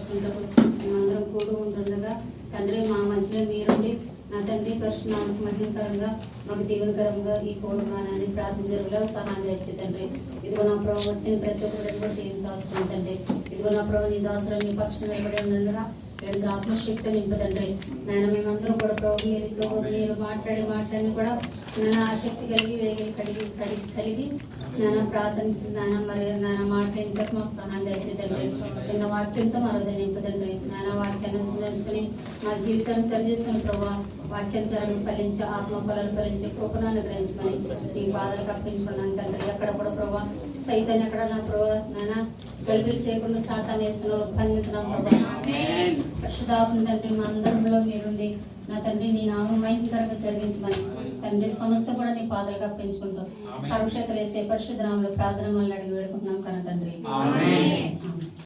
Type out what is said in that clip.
పరుచుకుంటూ మేమందరం కూడి ఉంటుండగా తండ్రి మా మధ్యలో మీరుండి నా తండ్రి పరిశునామకు మహిమకరంగా మాకు దీవెనకరంగా ఈ కోడుమానాన్ని ప్రార్థన జరుగులో సహాయం చేయండి తండ్రి. ఇదిగో నా ప్రభు వచ్చిన ప్రతి ఒక్కరికి కూడా దీవించి అవసరం తండ్రి. ఇదిగో నా ప్రభు నీ దాసరం నీ పక్షం వెంబడి ఉండగా వీళ్ళకి ఆత్మశక్తి నింపు తండ్రి. నాయన మేమందరం కూడా ప్రభు మీరుతో మీరు మాట్లాడే మాటలన్నీ కూడా నాన్న ఆసక్తి కలిగి వేగి కలిగి కలిగి కలిగి నాన్న ప్రార్థన నాన్న మరి నాన్న మాట ఇంతకు మాకు సహాయం దయచేసి తండ్రి నిన్న వాక్యంతో మరో నింపు తండ్రి వాక్యాన్ని స్మరించుకుని మా జీవితాన్ని సరి చేసుకుని ప్రభావ వాక్యానుసారం ఫలించి ఆత్మ ఫలాలు ఫలించి కృపణాన్ని గ్రహించుకొని నీ బాధలు కప్పించుకున్నాను తండ్రి ఎక్కడ కూడా ప్రభావ సైతాన్ని ఎక్కడ నా ప్రభావ నాన్న గలిబిలి చేయకుండా సాతాన్ని వేస్తున్నారు బంధించడం ప్రభావ పరిశుధాత్మ తండ్రి మా అందరిలో మీరుండి నా తండ్రి నీ నామం భయంకరంగా జరిగించమని తండ్రి సమస్త కూడా నీ పాదలుగా అప్పించుకుంటూ సర్వక్షేత్ర వేసే పరిశుద్ధ నామంలో ప్రార్థన వల్ల అడిగి వేడుకుంటున్నాం కన తండ్రి.